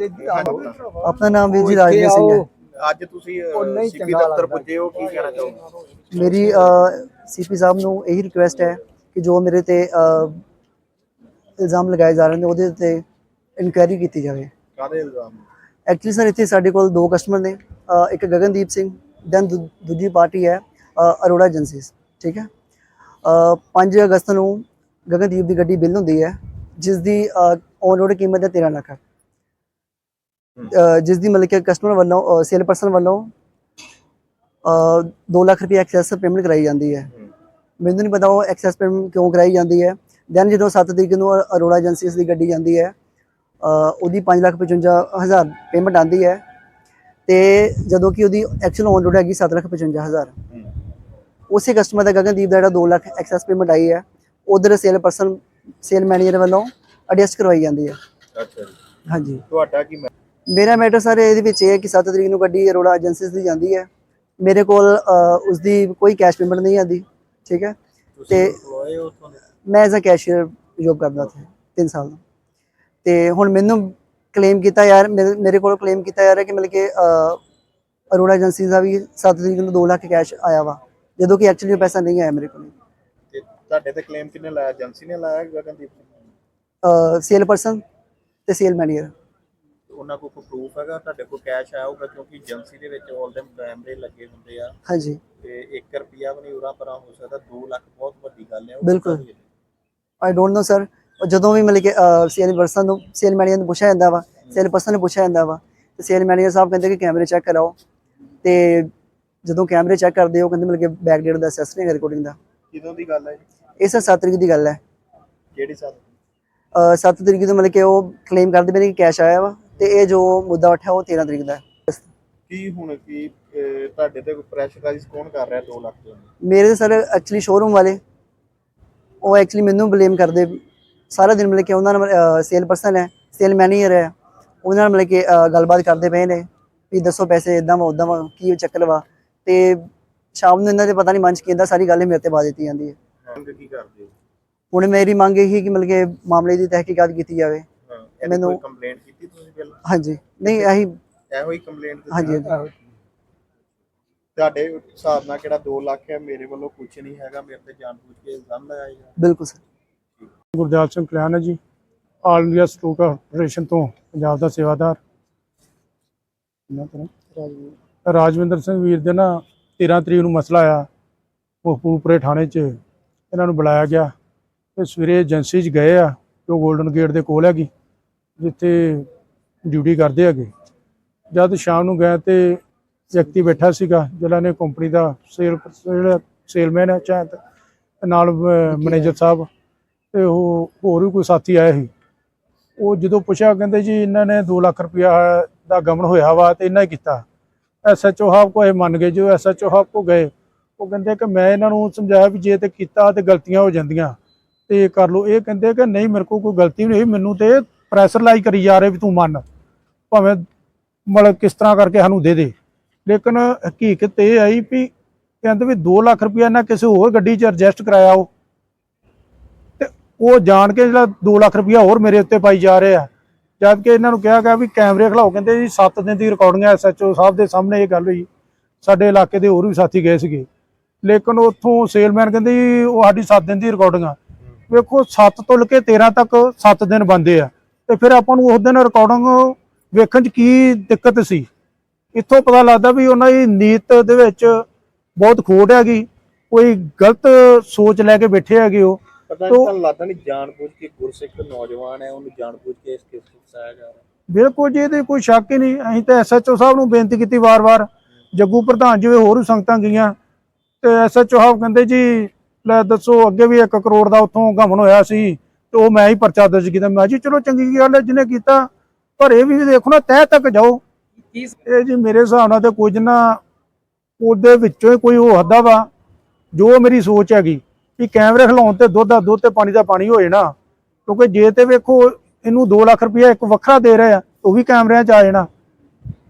ਆਪਣਾ ਨਾਮ ਵੀਰ ਜੀ ਰਾਜਵੀਰ ਸਿੰਘ ਹੈ। ਅੱਜ ਤੁਸੀਂ ਸੀਪੀ ਦਫ਼ਤਰ ਪੁੱਜੇ ਹੋ ਕੀ ਕਹਿਣਾ ਚਾਹੋਗੇ? ਮੇਰੀ ਸੀਪੀ ਸਾਹਿਬ ਨੂੰ ਇਹੀ ਰਿਕੁਐਸਟ ਹੈ ਕਿ ਜੋ ਮੇਰੇ ਤੇ ਇਲਜ਼ਾਮ ਲਗਾਏ ਜਾ ਰਹੇ ਨੇ ਉਹਦੇ ਤੇ ਇਨਕੁਆਇਰੀ ਕੀਤੀ ਜਾਵੇ। ਕਾਦੇ ਇਲਜ਼ਾਮ? ਐਕਚੁਅਲੀ ਸਰ ਇੱਥੇ ਸਾਡੇ ਕੋਲ ਦੋ ਕਸਟਮਰ ਨੇ ਇੱਕ ਗਗਨਦੀਪ ਸਿੰਘ ਦੈਨ ਦੂਜੀ ਪਾਰਟੀ ਹੈ ਅਰੋੜਾ ਏਜੰਸੀਜ਼ ਠੀਕ ਹੈ? ਅਹ, 5 ਅਗਸਤ ਨੂੰ ਗਗਨਦੀਪ ਦੀ ਗੱਡੀ ਬਿੱਲ ਹੁੰਦੀ ਹੈ ਜਿਸ ਦੀ ਔਨ ਰੋਡ ਕੀਮਤ ਹੈ 13 ਲੱਖ ਅਹ, ਜਿਸ ਦੀ ਮਤਲਬ ਕਿ ਕਸਟਮਰ ਵੱਲੋਂ ਸੇਲ ਪਰਸਨ ਵੱਲੋਂ 2 ਲੱਖ ਰੁਪਏ ਐਕਸੈਸ ਪੇਮੈਂਟ ਕਰਾਈ ਜਾਂਦੀ ਹੈ। ਮੈਨੂੰ ਨਹੀਂ ਪਤਾ ਉਹ ਐਕਸੈਸ ਪੇਮੈਂਟ ਕਿਉਂ ਕਰਾਈ ਜਾਂਦੀ ਹੈ। ਦੈਨ ਜਦੋਂ 7 ਤਰੀਕ ਨੂੰ ਅਰੋੜਾ ਏਜੰਸੀਜ਼ ਦੀ ਗੱਡੀ ਜਾਂਦੀ ਹੈ ਉਹਦੀ 5 ਲੱਖ 55 ਹਜ਼ਾਰ ਪੇਮੈਂਟ ਆਂਦੀ ਹੈ। ਤੇ ਜਦੋਂ ਕਿ ਉਹਦੀ ਐਕਚੁਅਲ ਔਨ ਰੋਡ ਹੈਗੀ 7 ਲੱਖ 55 ਹਜ਼ਾਰ। ਉਸੇ ਕਸਟਮਰ ਦਾ ਗਗਨਦੀਪ ਦਾ ਜਿਹੜਾ 2 ਲੱਖ ਐਕਸੈਸ ਪੇਮੈਂਟ ਆਈ ਹੈ ਉਧਰ ਸੇਲ ਪਰਸਨ ਸੇਲ ਮੈਨੇਜਰ ਵੱਲੋਂ ਐਡਜਸਟ ਕਰਵਾਈ ਜਾਂਦੀ ਹੈ। ਅੱਛਾ ਜੀ। ਹਾਂਜੀ। ਤੁਹਾਡਾ ਕੀ ਮੇਰਾ ਮੈਟਰ ਸਰ ਇਹਦੇ ਵਿੱਚ ਇਹ ਹੈ ਕਿ 7 ਤਰੀਕ ਨੂੰ ਗੱਡੀ ਅਰੋੜਾ ਏਜੰਸੀਜ਼ ਦੀ ਜਾਂਦੀ ਹੈ। ਮੇਰੇ ਕੋਲ ਅ, ਉਸਦੀ ਕੋਈ ਕੈਸ਼ ਪੇਮੈਂਟ ਨਹੀਂ ਆਂਦੀ ਠੀਕ ਹੈ? ਤੇ ਦੇ? ਮੈਂ ਐਜ਼ ਅ ਕੈਸ਼ੀਅਰ ਜੋਬ ਕਰਦਾ ਸੀ 3 ਸਾਲ ਦਾ। ਤੇ ਹੁਣ ਮੈਨੂੰ ਕਲੇਮ ਕੀਤਾ ਯਾਰ ਮੇਰੇ ਕੋਲ ਕਲੇਮ ਕੀਤਾ ਯਾਰ ਹੈ ਕਿ ਮਤਲਬ ਕਿ ਅਰੋੜਾ ਏਜੰਸੀ ਦਾ ਵੀ 7 ਤਰੀਕ ਨੂੰ 2 ਲੱਖ ਕੈਸ਼ ਆਇਆ ਵਾ ਜਦੋਂ ਕਿ ਐਕਚੁਅਲੀ ਉਹ ਪੈਸਾ ਨਹੀਂ ਆਇਆ ਮੇਰੇ ਕੋਲ। ਤੇ ਤੁਹਾਡੇ ਤੇ ਕਲੇਮ ਕਿੰਨੇ ਲਾਇਆ? ਏਜੰਸੀ ਨੇ ਲਾਇਆ ਗਗਨਦੀਪ ਸਿੰਘ? ਸੇਲ ਪਰਸਨ ਤੇ ਸੇਲ ਮੈਨੇਜਰ ਉਹਨਾਂ ਕੋਲ ਕੋਈ ਪ੍ਰੂਫ ਹੈਗਾ? ਤੁਹਾਡੇ ਕੋਲ ਕੈਸ਼ ਆਇਆ ਹੋਊਗਾ ਕਿਉਂਕਿ ਏਜੰਸੀ ਦੇ ਵਿੱਚ ਆਲ ਟਾਈਮ ਕੈਮਰੇ ਲੱਗੇ ਹੁੰਦੇ ਆ। ਹਾਂਜੀ। ਤੇ 1 ਰੁਪਿਆ ਵੀ ਨਹੀਂ ਉਰਾ ਪਰਾਂ ਹੋ ਸਕਦਾ। 2 ਲੱਖ ਬਹੁਤ ਵੱਡੀ ਗੱਲ ਹੈ। ਉਹ ਬਿਲਕੁਲ। ਕਿੱਦਾਂ ਦੀ ਹੈ? ਆਈ ਡੋਨਟ ਨੋ ਸਰ ਜਦੋਂ ਵੀ ਮਤਲਬ ਕਿ ਸੇਲ ਪਰਸਨ ਨੂੰ ਸੇਲ ਮੈਨੇਜਰ ਨੂੰ ਪੁੱਛਿਆ ਜਾਂਦਾ ਵਾ ਸੇਲ ਪਰਸਨ ਨੂੰ ਪੁੱਛਿਆ ਜਾਂਦਾ ਵਾ ਤੇ ਸੇਲ ਮੈਨੇਜਰ ਸਾਹਿਬ ਕਹਿੰਦੇ ਕਿ ਕੈਮਰੇ ਚੈੱਕ ਕਰਾਓ। ਤੇ ਜਦੋਂ ਕੈਮਰੇ ਚੈੱਕ ਕਰਦੇ ਉਹ ਕਹਿੰਦੇ ਮਤਲਬ ਕਿ ਬੈਕ ਡੇਟ ਦਾ ਅਸੈਸ ਨਹੀਂ ਹੈ ਰਿਕਾਰਡਿੰਗ ਦਾ। ਕਿਦੋਂ ਦੀ ਗੱਲ ਹੈ ਜੀ? ਇਹ ਸਰ 7 ਤਰੀਕ ਦੀ ਗੱਲ ਹੈ। ਕਿਹੜੀ ਸਾਲ ਅ, 7 ਤਰੀਕ ਨੂੰ ਮਤਲਬ ਕਿ ਉਹ ਕਲੇਮ ਕਰਦੇ ਪਏ ਨੇ ਕਿ ਕੈਸ਼ ਆਇਆ ਵਾ। ਤੇ ਇਹ ਜੋ ਮੁੱਦਾ ਉੱਠਿਆ ਉਹ 13 ਤਰੀਕ ਦਾ ਹੈ। ਕੀ ਹੁਣ ਕੀ ਅਹ, ਤੁਹਾਡੇ ਤੇ ਪ੍ਰੈਸ਼ਰਾਈਜ਼ ਕੌਣ ਕਰ ਰਿਹਾ 2 ਲੱਖ ਤੋਂ ਮੇਰੇ ਸਰ ਐਕਚੁਅਲੀ ਸ਼ੋਰੂਮ ਵਾਲੇ ਉਹ ਐਕਚੁਅਲੀ ਮੈਨੂੰ ਬਲੇਮ ਕਰਦੇ ਸਾਰਾ ਦਿਨ ਮਤਲਬ ਕਿ ਉਹਨਾਂ ਨਾਲ ਸੇਲ ਪਰਸਨ ਹੈ ਸੇਲ ਮੈਨੇਜਰ ਹੈ। ਉਹਨਾਂ ਨਾਲ ਮਤਲਬ ਕਿ ਗੱਲਬਾਤ ਕਰਦੇ ਪਏ ਨੇ ਵੀ ਦੱਸੋ ਪੈਸੇ ਇਦਾਂ ਵਾ ਉਦਾਂ ਵਾ ਕੀ ਚੱਕਰ ਵਾ। ਤੇ ਸ਼ਾਮ ਨੂੰ ਇਹਨਾਂ ਦੇ ਪਤਾ ਨਹੀਂ ਮਨ ਚ ਕੀ ਹੁੰਦਾ ਸਾਰੀ ਗੱਲ ਮੇਰੇ ਤੇ ਪਾ ਦਿੱਤੀ ਜਾਂਦੀ ਹੈ। ਮੰਗ ਕੀ ਕਰਦੇ ਹੋ? ਹੁਣ ਮੇਰੀ ਮੰਗ ਇਹ ਹੀ ਕਿ ਮਤਲਬ ਕਿ ਮਾਮਲੇ ਦੀ ਤਹਿਕੀਕਾਤ ਕੀਤੀ ਜਾਵੇ। ਮੈਨੂੰ- ਕੰਪਲੇਂਟ ਕੀਤੀ ਤੁਸੀਂ ਪਹਿਲਾਂ? ਹਾਂਜੀ। ਨਹੀਂ ਇਹੀ ਇਹੋ ਹੀ ਕੰਪਲੇਂਟ ਹਾਂਜੀ ਹਾਂਜੀ। ਤੁਹਾਡੇ ਹਿਸਾਬ ਨਾਲ ਕਿਹੜਾ 2 ਲੱਖ ਹੈ? ਮੇਰੇ ਵੱਲੋਂ ਕੁਝ ਨਹੀਂ ਹੈਗਾ। ਮੇਰੇ ਤੇ ਜਾਣਬੁੱਝ ਕੇ ਇਲਜ਼ਾਮ ਲਾਇਆ ਜਾ ਬਿਲਕੁਲ ਸਰ। ਗੁਰਦਿਆਲ ਸਿੰਘ ਕਲਿਆਣ ਹੈ ਜੀ। ਆਲ ਇੰਡੀਆ ਸਟੋਕ ਕਾਰਪੋਰੇਸ਼ਨ ਤੋਂ ਪੰਜਾਬ ਦਾ ਸੇਵਾਦਾਰ। ਇਹਨਾਂ ਤਰ੍ਹਾਂ ਰਾਜਵਿੰਦਰ। ਸਿੰਘ ਵੀਰ ਦੇ ਨਾ 13 ਤਰੀਕ ਨੂੰ ਮਸਲਾ ਆਇਆ। ਉਹ ਪੂਪਰੇ ਥਾਣੇ 'ਚ ਇਹਨਾਂ ਨੂੰ ਬੁਲਾਇਆ ਗਿਆ। ਤੇ ਸਵੇਰੇ ਏਜੰਸੀ 'ਚ ਗਏ ਆ। ਉਹ 골ਡਨ ਗੇਟ ਦੇ ਕੋਲ ਹੈਗੀ। ਜਿੱਥੇ ਡਿਊਟੀ ਕਰਦੇ ਹੈਗੇ। ਜਦ ਸ਼ਾਮ ਨੂੰ ਗਏ ਤੇ ਵਿਅਕਤੀ ਬੈਠਾ ਸੀਗਾ ਜਿਹੜਾ ਨੇ ਕੰਪਨੀ ਦਾ ਸੇਲ ਜਿਹੜਾ ਸੇਲਮੈਨ ਹੈ ਚਾਹਤ ਨਾਲ ਮੈਨੇਜਰ ਸਾਹਿਬ ਤੇ ਉਹ ਹੋਰ ਵੀ ਕੋਈ ਸਾਥੀ ਆਇਆ ਸੀ। ਉਹ ਜਦੋਂ ਪੁੱਛਿਆ ਕਹਿੰਦੇ ਜੀ ਇਹਨਾਂ ਨੇ 2 ਲੱਖ ਰੁਪਇਆ ਦਾ ਗਮਨ ਹੋਇਆ ਵਾ ਤੇ ਇਹਨਾਂ ਹੀ ਕੀਤਾ। ਐਸਐਚਓ ਸਾਹਿਬ ਕੋ ਇਹ ਮੰਨ ਗਏ ਜੋ ਐਸਐਚਓ ਸਾਹਿਬ ਕੋ ਗਏ ਉਹ ਕਹਿੰਦੇ ਕਿ ਮੈਂ ਇਹਨਾਂ ਨੂੰ ਸਮਝਾਇਆ ਵੀ ਜੇ ਤੇ ਕੀਤਾ ਤੇ ਗਲਤੀਆਂ ਹੋ ਜਾਂਦੀਆਂ। ਤੇ ਕਰ ਲਓ। ਇਹ ਕਹਿੰਦੇ ਕਿ ਨਹੀਂ ਮੇਰੇ ਕੋਲ ਕੋਈ ਗਲਤੀ ਨਹੀਂ ਮੈਨੂੰ ਤੇ ਪ੍ਰੈਸ਼ਰ ਲਾਈ ਕਰੀ ਜਾ ਰਹੇ ਵੀ ਤੂੰ ਮੰਨ। ਭਾਵੇਂ ਮਤਲਬ ਕਿਸ ਤਰ੍ਹਾਂ ਕਰਕੇ ਸਾਨੂੰ ਦੇ ਦੇ। ਲੇਕਿਨ ਹਕੀਕਤ ਇਹ ਆਈ ਵੀ ਕਹਿੰਦੇ ਵੀ 2 ਲੱਖ ਰੁਪਇਆ ਇਹਨਾਂ ਕਿਸੇ ਹੋਰ ਗੱਡੀ 'ਚ ਐਡਜਸਟ ਕਰਾਇਆ ਉਹ। ਤੇ ਉਹ ਜਾਣ ਕੇ ਜਿਹੜਾ 2 ਲੱਖ ਰੁਪਇਆ ਹੋਰ ਮੇਰੇ ਉੱਤੇ ਪਾਈ ਜਾ ਰਿਹਾ। ਆ ਜਦ ਕਿ ਇਹਨਾਂ ਨੂੰ ਕਿਹਾ ਗਿਆ ਵੀ ਕੈਮਰੇ ਖਲਾਓ। ਕਹਿੰਦੇ ਜੀ 7 ਦਿਨ ਦੀ ਰਿਕਾਰਡਿੰਗ ਹੈ ਐਸਐਚਓ ਸਾਹਿਬ ਦੇ ਸਾਹਮਣੇ ਇਹ ਗੱਲ ਹੋਈ। ਸਾਡੇ ਇਲਾਕੇ ਦੇ ਹੋਰ ਵੀ ਸਾਥੀ ਗਏ ਸੀਗੇ। ਲੇਕਿਨ ਉੱਥੋਂ ਸੇਲਮੈਨ ਕਹਿੰਦੇ ਜੀ ਉਹ ਸਾਡੀ 7 ਦਿਨ ਦੀ ਰਿਕਾਰਡਿੰਗ ਆ। ਵੇਖੋ 7 ਤੋਂ ਲੈ ਕੇ 13 ਤੱਕ 7 ਦਿਨ ਬੰਦੇ ਆ। ਤੇ ਫਿਰ ਆਪਾਂ ਨੂੰ ਉਸ ਦਿਨ ਰਿਕਾਰਡਿੰਗ ਵੇਖਣ 'ਚ ਕੀ ਦਿੱਕਤ ਸੀ। ਇੱਥੋਂ ਪਤਾ ਲੱਗਦਾ ਵੀ ਉਹਨਾਂ ਦੀ ਨੀਤ ਦੇ ਵਿੱਚ ਬਹੁਤ ਖੋਟ ਹੈਗੀ ਕੋਈ ਗਲਤ ਸੋਚ ਲੈ ਕੇ ਬੈਠੇ ਹੈਗੇ ਉਹ। ਪਤਾ ਨਹੀਂ ਤੋ- ਲੱਗਦਾ ਨਹੀਂ ਜਾਣਬੁੱਝ ਕੇ ਗੁਰਸਿੱਖ ਨੌਜਵਾਨ ਹੈ ਉਹਨੂੰ ਜਾਣਬੁੱਝ ਕੇ ਇਸ ਕੇਸ ਫਸਾਇਆ ਜਾ ਰਿਹਾ? ਬਿਲਕੁਲ ਜੀ ਇਹਦੇ ਕੋਈ ਸ਼ੱਕ ਹੀ ਨਹੀਂ। ਅਸੀਂ ਤਾਂ ਐਸਐਚਓ ਸਾਹਿਬ ਨੂੰ ਬੇਨਤੀ ਕੀਤੀ ਵਾਰ-ਵਾਰ ਜੱਗੂ ਪ੍ਰਧਾਨ ਜਿਵੇਂ ਹੋਰ ਸੰਗਤਾਂ ਗਈਆਂ ਤੇ ਐਸਐਚਓ ਸਾਹਿਬ ਕਹਿੰਦੇ ਜੀ ਲੈ ਦੱਸੋ ਅੱਗੇ ਵੀ 1 ਕਰੋੜ ਦਾ ਉੱਥੋਂ ਗਮਨ ਹੋਇਆ ਸੀ। ਤੇ ਉਹ ਮੈਂ ਹੀ ਪਰਚਾ ਦਰਜ ਕੀਤਾ। ਮੈਂ ਜੀ ਚਲੋ ਚੰਗੀ ਗੱਲ ਹੈ ਜਿਹਨੇ ਕੀਤਾ ਪਰ ਇਹ ਵੀ ਦੇਖੋ ਨਾ ਤਹਿ ਤੱਕ ਜਾਓ। ਇਹ ਜੀ ਮੇਰੇ ਹਿਸਾਬ ਨਾਲ ਤੇ ਕੁਝ ਨਾ ਉਹਦੇ ਵਿੱਚੋਂ ਹੀ ਕੋਈ ਉਹ ਹੱਦਾ ਵਾ ਜੋ ਮੇਰੀ ਸੋਚ ਹੈਗੀ ਕਿ ਕੈਮਰੇ ਖਲਾਉਣ ਤੇ ਦੁੱਧ ਦਾ ਦੁੱਧ ਤੇ ਪਾਣੀ ਦਾ ਪਾਣੀ ਹੋ ਜਾਣਾ ਕਿਉਂਕਿ ਜੇ ਤੇ ਵੇਖੋ ਇਹਨੂੰ 2 ਲੱਖ ਰੁਪਇਆ ਇੱਕ ਵੱਖਰਾ ਦੇ ਰਹੇ ਆ ਉਹ ਵੀ ਕੈਮਰਿਆਂ 'ਚ ਆ ਜਾਣਾ।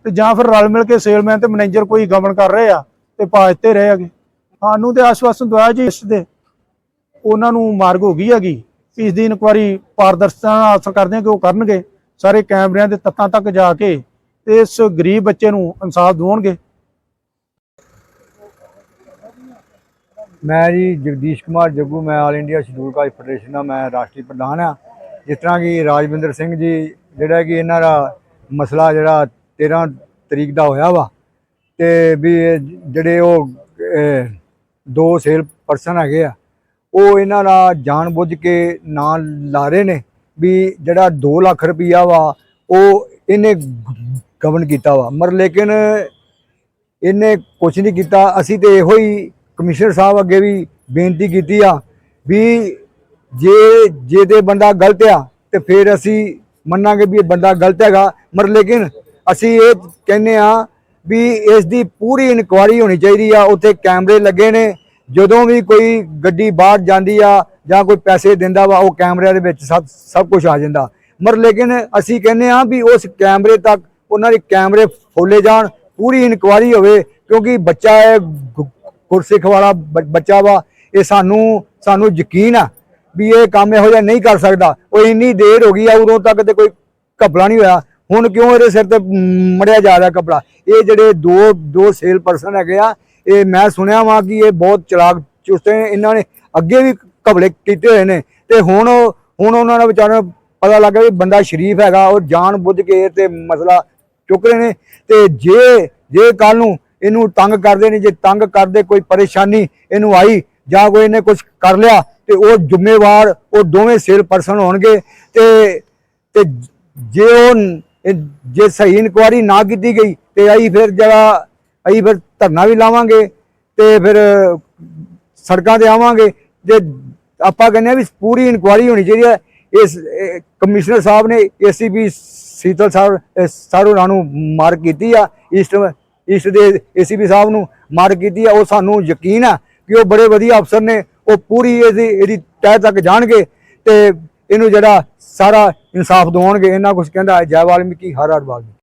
ਤੇ ਜਾਂ ਫਿਰ ਰਲ ਮਿਲ ਕੇ ਸੇਲਮੈਨ ਤੇ ਮੈਨੇਜਰ ਕੋਈ ਗਮਨ ਕਰ ਰਹੇ ਆ ਤੇ ਪਾ ਦਿੱਤੇ ਰਹੇ ਹੈਗੇ। ਸਾਨੂੰ ਤੇ ਆਸ਼ਵਾਸਨ ਦਵਾਇਆ ਜੀ ਇਸ ਦੇ। ਉਹਨਾਂ ਨੂੰ ਮਾਰਗ ਹੋ ਗਈ ਹੈਗੀ। ਇਸ ਦੀ ਇਨਕੁਆਰੀ ਪਾਰਦਰਸ਼ਤਾ ਨਾਲ ਹਾਸਲ ਕਰਦੇ ਹਾਂ ਕਿ ਉਹ ਕਰਨਗੇ। ਸਾਰੇ ਕੈਮਰਿਆਂ ਦੇ ਤੱਤਾਂ ਤੱਕ ਜਾ ਕੇ ਤੇ ਇਸ ਗਰੀਬ ਬੱਚੇ ਨੂੰ ਇਨਸਾਫ ਦਿਵਾਉਣਗੇ। ਮੈਂ ਜੀ ਜਗਦੀਸ਼ ਕੁਮਾਰ ਜੱਗੂ, ਮੈਂ all India schedule caste federation ਦਾ ਮੈਂ ਰਾਸ਼ਟਰੀ ਪ੍ਰਧਾਨ ਆ ਜਿਸ ਤਰ੍ਹਾਂ ਕਿ ਰਾਜਵਿੰਦਰ ਸਿੰਘ ਜੀ, ਜਿਹੜਾ ਕਿ ਇਹਨਾਂ ਦਾ ਮਸਲਾ ਜਿਹੜਾ 13 ਤਰੀਕ ਦਾ ਹੋਇਆ ਵਾ, ਤੇ ਵੀ ਜਿਹੜੇ ਉਹ ਦੋ ਸੇਲ ਪਰਸਨ ਹੈਗੇ ਆ ਉਹ ਇਹਨਾਂ ਦਾ ਜਾਣ ਬੁੱਝ ਕੇ ਨਾਂ ਲਾ ਰਹੇ ਨੇ ਵੀ ਜਿਹੜਾ 2 ਲੱਖ ਰੁਪਈਆ ਵਾ, ਉਹ ਇਹਨੇ ਗਵਨ ਕੀਤਾ ਵਾ। ਮਰ ਲੇਕਿਨ ਇਹਨੇ ਕੁਝ ਨਹੀਂ ਕੀਤਾ। ਅਸੀਂ ਤੇ ਇਹੋ ਹੀ ਕਮਿਸ਼ਨਰ ਸਾਹਿਬ ਅੱਗੇ ਵੀ ਬੇਨਤੀ ਕੀਤੀ ਆ ਵੀ ਜੇ ਜੇ ਤੇ ਬੰਦਾ ਗਲਤ ਆ ਤੇ ਫਿਰ ਅਸੀਂ ਮੰਨਾਂਗੇ ਵੀ ਇਹ ਬੰਦਾ ਗਲਤ ਹੈਗਾ। ਮਰ ਲੇਕਿਨ ਅਸੀਂ ਇਹ ਕਹਿੰਦੇ ਆ ਵੀ ਇਸ ਦੀ ਪੂਰੀ ਇਨਕੁਆਰੀ ਹੋਣੀ ਚਾਹੀਦੀ ਆ। ਉੱਥੇ ਕੈਮਰੇ ਲੱਗੇ ਨੇ। ਜਦੋਂ ਵੀ ਕੋਈ ਗੱਡੀ ਬਾਹਰ ਜਾਂਦੀ ਆ ਜਾਂ ਕੋਈ ਪੈਸੇ ਦਿੰਦਾ ਵਾ, ਉਹ ਕੈਮਰਿਆਂ ਦੇ ਵਿੱਚ ਸਭ ਸਭ ਕੁਝ ਆ ਜਾਂਦਾ। ਮਰ ਲੇਕਿਨ ਅਸੀਂ ਕਹਿੰਦੇ ਆ ਵੀ ਉਸ ਕੈਮਰੇ ਤੱਕ ਉਹਨਾਂ ਦੇ ਕੈਮਰੇ ਫੋਲੇ ਜਾਣ, ਪੂਰੀ ਇਨਕੁਆਰੀ ਹੋਵੇ, ਕਿਉਂਕਿ ਬੱਚਾ ਹੈ, ਗੁ- ਗੁਰਸਿੱਖ ਵਾਲਾ ਬ- ਬੱਚਾ ਵਾ, ਇਹ ਸਾਨੂੰ ਸਾਨੂੰ ਯਕੀਨ ਆ ਵੀ ਇਹ ਕੰਮ ਇਹੋ ਜਿਹਾ ਨਹੀਂ ਕਰ ਸਕਦਾ। ਉਹ ਇੰਨੀ ਦੇਰ ਹੋ ਗਈ ਆ, ਉਦੋਂ ਤੱਕ ਤੇ ਕੋਈ ਘਪਲਾ ਨਹੀਂ ਹੋਇਆ। ਹੁਣ ਕਿਉਂ ਇਹਦੇ ਸਿਰ ਤੇ ਮੜਿਆ ਜਾ ਰਿਹਾ ਕਪੜਾ ਇਹ ਜਿਹੜੇ ਦੋ ਦੋ ਸੇਲ ਪਰਸਨ ਹੈਗੇ ਆ ਇਹ ਮੈਂ ਸੁਣਿਆ ਵਾਂ ਕਿ ਇਹ ਬਹੁਤ ਚਲਾਕ ਚੁਸਤੇ ਨੇ, ਇਹਨਾਂ ਨੇ ਅੱਗੇ ਵੀ ਘਪਲੇ ਕੀਤੇ ਹੋਏ ਨੇ ਤੇ ਹੁਣ ਉਹ- ਹੁਣ ਉਹਨਾਂ ਦਾ ਵਿਚਾਰਿਆਂ ਨੂੰ ਪਤਾ ਲੱਗਾ ਵੀ ਬੰਦਾ ਸ਼ਰੀਫ ਹੈਗਾ, ਉਹ ਜਾਣ ਬੁੱਝ ਕੇ ਇਹ ਤੇ ਮਸਲਾ ਚੁੱਕ ਰਹੇ ਨੇ ਤੇ ਜੇ ਜੇ ਕੱਲ ਨੂੰ ਇਹਨੂੰ ਤੰਗ ਕਰਦੇ ਨੇ, ਜੇ ਤੰਗ ਕਰਦੇ ਕੋਈ ਪਰੇਸ਼ਾਨੀ ਇਹਨੂੰ ਆਈ ਜਾਂ ਕੋਈ ਇਹਨੇ ਕੁਝ ਕਰ ਲਿਆ ਤੇ ਉਹ ਜ਼ਿੰਮੇਵਾਰ ਉਹ ਦੋਵੇਂ ਸੇਲ ਪਰਸਨ ਹੋਣਗੇ ਤੇ ਤੇ ਜੇ ਉਹ ਜੇ ਸਹੀ ਇਨਕੁਆਰੀ ਨਾ ਕੀਤੀ ਗਈ ਤੇ ਆਈ ਫਿਰ ਜਿਹੜਾ ਅਸੀਂ ਫਿਰ ਧਰਨਾ ਵੀ ਲਾਵਾਂਗੇ ਤੇ ਫਿਰ ਸੜਕਾਂ ਤੇ ਆਵਾਂਗੇ। ਜੇ ਆਪਾਂ ਕਹਿੰਦੇ ਆ ਵੀ ਪੂਰੀ ਇਨਕੁਆਇਰੀ ਹੋਣੀ ਚਾਹੀਦੀ ਹੈ, ਇਸ ਕਮਿਸ਼ਨਰ ਸਾਹਿਬ ਨੇ ਏਸੀਪੀ ਸੀਤਲ ਸਾਹਿਬ ਸਾਰੂ ਨੂੰ ਮਾਰ ਕੀਤੀ ਆ, ਈਸਟ ਈਸਟ ਦੇ ਏਸੀਪੀ ਸਾਹਿਬ ਨੂੰ ਮਾਰ ਕੀਤੀ ਆ, ਉਹ ਸਾਨੂੰ ਯਕੀਨ ਆ ਕਿ ਉਹ ਬੜੇ ਵਧੀਆ ਅਫਸਰ ਨੇ, ਉਹ ਪੂਰੀ ਇਹਦੀ ਇਹਦੀ ਤਹਿ ਤੱਕ ਜਾਣਗੇ ਤੇ ਇਹਨੂੰ ਜਿਹੜਾ ਸਾਰਾ ਇਨਸਾਫ ਦਿਵਾਉਣਗੇ ਇਹਨਾਂ ਕੁਝ ਕਹਿੰਦਾ ਜੈ ਵਾਲਮੀਕੀ, ਹਰ ਹਰ ਵਾਲਮੀਕੀ।